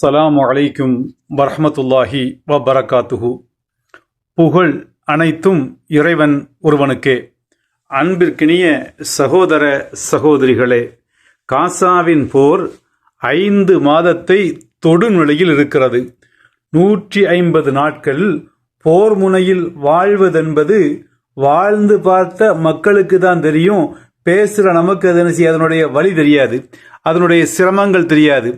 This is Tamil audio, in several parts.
சலாம் அலைக்கும் வ வபரகாத்துஹு. புகழ் அனைத்தும் இறைவன் ஒருவனுக்கே. அன்பிற்கினிய சகோதர சகோதரிகளே காசாவின் போர் ஐந்து மாதத்தை தொடுநிலையில் இருக்கிறது. நூற்றி ஐம்பது நாட்கள் போர் முனையில் வாழ்வதென்பது வாழ்ந்து பார்த்த மக்களுக்கு தான் தெரியும். பேசுகிற நமக்கு அது என்ன செய்ய அதனுடைய வழி தெரியாது. அதனுடைய சிரமங்கள் தெரியாது.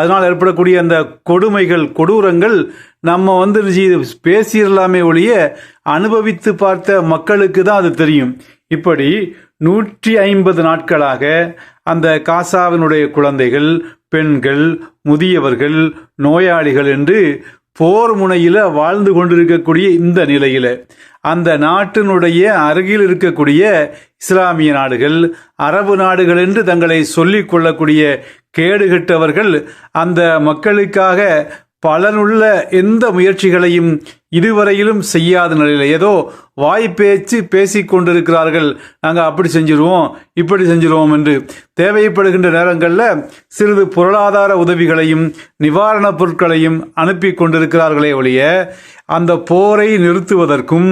அதனால் ஏற்படக்கூடிய அந்த கொடுமைகள் கொடூரங்கள் நம்ம வந்து பேசிடலாமே ஒழிய அனுபவித்து பார்த்த மக்களுக்கு தான் அது தெரியும். இப்படி நூற்றி ஐம்பது நாட்களாக அந்த காசாவினுடைய குழந்தைகள் பெண்கள் முதியவர்கள் நோயாளிகள் என்று போர் முனையில் வாழ்ந்து கொண்டிருக்கக்கூடிய இந்த நிலையில் அந்த நாட்டினுடைய அருகில் இருக்கக்கூடிய இஸ்லாமிய நாடுகள் அரபு நாடுகள் என்று தங்களை சொல்லிக் கொள்ளக்கூடிய கேடுகட்டவர்கள் அந்த மக்களுக்காக பலனுள்ள எந்த முயற்சிகளையும் இதுவரையிலும் செய்யாத நிலையில். ஏதோ வாய் பேச்சு பேசி கொண்டிருக்கிறார்கள். நாங்கள் அப்படி செஞ்சிருவோம் இப்படி செஞ்சிருவோம் என்று தேவைப்படுகின்ற நேரங்களில் சிறிது பொருளாதார உதவிகளையும் நிவாரணப் பொருட்களையும் அனுப்பி கொண்டிருக்கிறார்களே ஒழிய அந்த போரை நிறுத்துவதற்கும்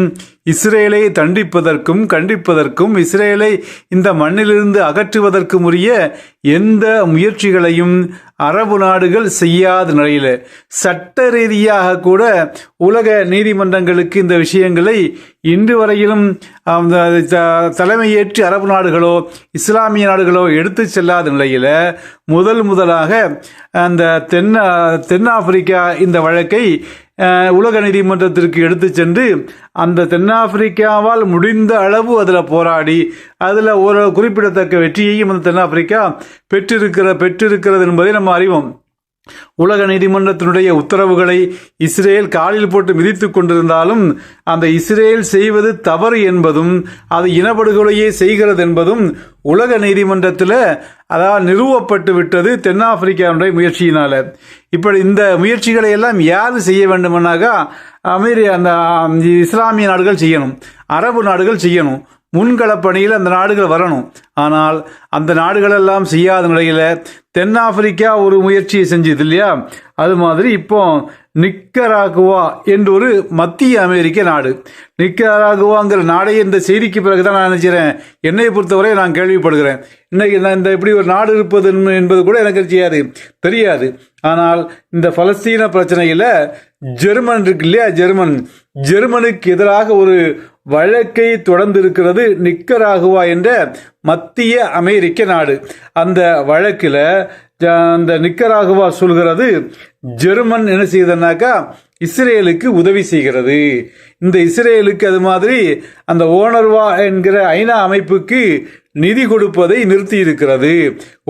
இஸ்ரேலை தண்டிப்பதற்கும் கண்டிப்பதற்கும் இஸ்ரேலை இந்த மண்ணிலிருந்து அகற்றுவதற்கும் உரிய எந்த முயற்சிகளையும் அரபு நாடுகள் செய்யாத நிலையில் சட்ட ரீதியாக கூட உலக நீதிமன்றங்களுக்கு இந்த விஷயங்களை இன்று வரையிலும் அந்த த- தலைமையேற்று அரபு நாடுகளோ இஸ்லாமிய நாடுகளோ எடுத்து செல்லாத நிலையில் முதல் முதலாக அந்த தென் தென்னாப்பிரிக்கா இந்த வழக்கை உலக நீதிமன்றத்திற்கு எடுத்து சென்று அந்த தென்னாப்பிரிக்காவால் முடிந்த அளவு அதில் போராடி அதில் ஒரு குறிப்பிடத்தக்க வெற்றியையும் அந்த தென்னாப்பிரிக்கா பெற்றிருக்கிற பெற்றிருக்கிறது என்பதை நம்ம அறிவோம். உலக நீதிமன்றத்தினுடைய உத்தரவுகளை இஸ்ரேல் காலில் போட்டு மிதித்துக் கொண்டிருந்தாலும் அந்த இஸ்ரேல் செய்வது தவறு என்பதும் அது இனப்படுகொலையே செய்கிறது என்பதும் உலக நீதிமன்றத்தில் அதாவது நிறுவப்பட்டு விட்டது தென்னாப்பிரிக்காவுடைய முயற்சியினால. இப்படி இந்த முயற்சிகளை எல்லாம் யார் செய்ய வேண்டுமென்னாக்கா அமெரி அந்த இஸ்லாமிய நாடுகள் செய்யணும். அரபு நாடுகள் செய்யணும். முன்களப்பணியில் அந்த நாடுகள் வரணும். ஆனால் அந்த நாடுகளெல்லாம் செய்யாத நிலையில் தென்னாப்பிரிக்கா ஒரு முயற்சியை செஞ்சது இல்லையா? அது மாதிரி இப்போ நிக்கராகுவா என்று ஒரு மத்திய அமெரிக்க நாடு. நிக்கராகுவாங்கிற நாடே இந்த செய்திக்கு பிறகு தான் நான் நினைச்சிறேன் என்னை பொறுத்தவரை நான் கேள்விப்படுகிறேன். இன்னைக்கு நான் இந்த இப்படி ஒரு நாடு இருப்பது என்பது கூட எனக்கு தெரியாது. தெரியாது. ஆனால் இந்த பலஸ்தீன பிரச்சனையில ஜெர்மன் இருக்கு இல்லையா ஜெர்மன்? ஜெர்மனுக்கு எதிராக ஒரு வழக்கை தொடர்ந்து இருக்கிறது நிக்கராகுவா என்ற மத்திய அமெரிக்க நாடு. அந்த வழக்கில் அந்த நிக்கராகுவா சொல்கிறது ஜெர்மன் என்ன செய்யுதுனாக்கா இஸ்ரேலுக்கு உதவி செய்கிறது. இந்த இஸ்ரேலுக்கு அது மாதிரி அந்த ஓனர்வா என்கிற ஐநா அமைப்புக்கு நிதி கொடுப்பதை நிறுத்தி இருக்கிறது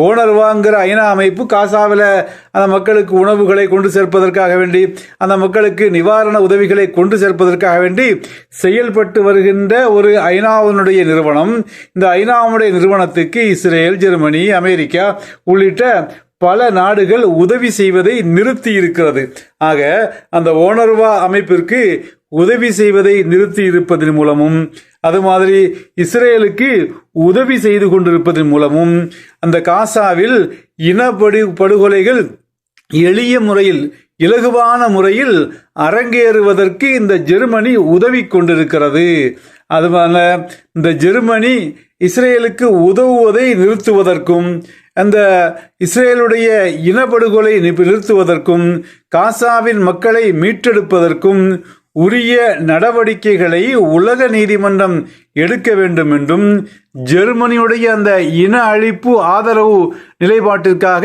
ஓனர்வாங்கிற ஐநா அமைப்பு காசாவில் அந்த மக்களுக்கு உணவுகளை கொண்டு சேர்ப்பதற்காக வேண்டி அந்த மக்களுக்கு நிவாரண உதவிகளை கொண்டு சேர்ப்பதற்காக வேண்டி செயல்பட்டு வருகின்ற ஒரு ஐநாவினுடைய நிறுவனம். இந்த ஐநாவுடைய நிறுவனத்துக்கு இஸ்ரேல் ஜெர்மனி அமெரிக்கா உள்ளிட்ட பல நாடுகள் உதவி செய்வதை நிறுத்தி இருக்கிறது ஆக அந்த ஓனர்வா அமைப்பிற்கு உதவி செய்வதை நிறுத்தி இருப்பதன் மூலமும் அது மாதிரி இஸ்ரேலுக்கு உதவி செய்து கொண்டிருப்பதன் மூலமும் அந்த காசாவில் இனப்படு படுகொலைகள் எளிய முறையில் இலகுவான முறையில் அரங்கேறுவதற்கு இந்த ஜெர்மனி உதவி கொண்டிருக்கிறது. அதுபோல இந்த ஜெர்மனி இஸ்ரேலுக்கு உதவுவதை நிறுத்துவதற்கும் அந்த இஸ்ரேலுடைய இனப்படுகொலை நிறுத்துவதற்கும் காசாவின் மக்களை மீட்டெடுப்பதற்கும் உரிய நடவடிக்கைகளை உலக நீதிமன்றம் எடுக்க வேண்டும் என்றும் ஜெர்மனியுடைய அந்த இன அழிப்பு ஆதரவு நிலைப்பாட்டிற்காக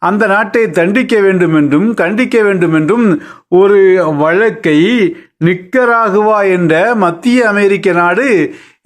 அந்த நாட்டை தண்டிக்க வேண்டும் என்றும் கண்டிக்க வேண்டும் என்றும் ஒரு வழக்கை நிக்கராகுவா என்ற மத்திய அமெரிக்க நாடு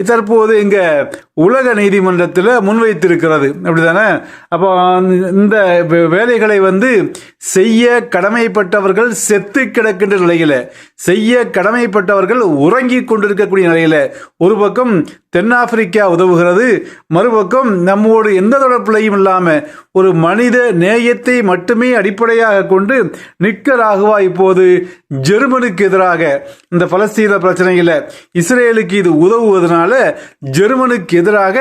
தற்போது இங்கே உலக நீதிமன்றத்தில் முன்வைத்திருக்கிறது. அப்படிதானே? அப்போ இந்த வே- வேலைகளை வந்து செய்ய கடமைப்பட்டவர்கள் செத்து கிடக்கின்ற நிலையில செய்ய கடமைப்பட்டவர்கள் உறங்கி கொண்டிருக்கக்கூடிய நிலையில் ஒரு பக்கம் தென்னாப்பிரிக்கா உதவுகிறது மறுபக்கம் நம்மோடு எந்த தொடர்புலையும் இல்லாமல் ஒரு மனித நேயத்தை மட்டுமே அடிப்படையாக கொண்டு நிக்கராகுவா இப்போது ஜெர்மனுக்கு எதிராக இந்த பலஸ்தீன பிரச்சனையில். இஸ்ரேலுக்கு இது உதவுவதனால ஜெர்மனுக்கு எதிராக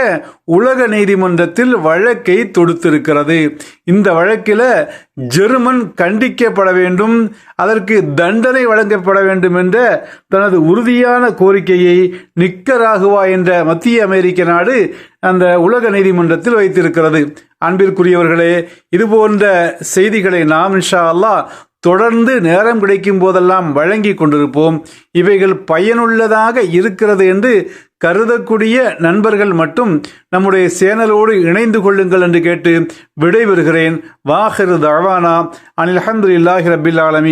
உலக நீதிமன்றத்தில் வழக்கை தொடுத்திருக்கிறது. இந்த வழக்கில் ஜெர்மன் கண்டிக்கப்பட வேண்டும் அதற்கு தண்டனை வழங்கப்பட வேண்டும் என்ற தனது உறுதியான கோரிக்கையை நிக்கராகுவா என்ற மத்திய அமெரிக்க நாடு அந்த உலக நீதிமன்றத்தில் வைத்திருக்கிறது. அன்பிற்குரியவர்களே இது போன்ற செய்திகளை நாம் இன்ஷா அல்லாஹ் தொடர்ந்து நேரம் கிடைக்கும் போதெல்லாம் வழங்கி கொண்டிருப்போம். இவைகள் பயனுள்ளதாக இருக்கிறது என்று கருதக்கூடிய நண்பர்கள் மட்டும் நம்முடைய சேனலோடு இணைந்து கொள்ளுங்கள் என்று கேட்டு விடைபெறுகிறேன். வாஹிரு தவானா அனில் அஹமதுல்லாஹி ரபில் ஆலமி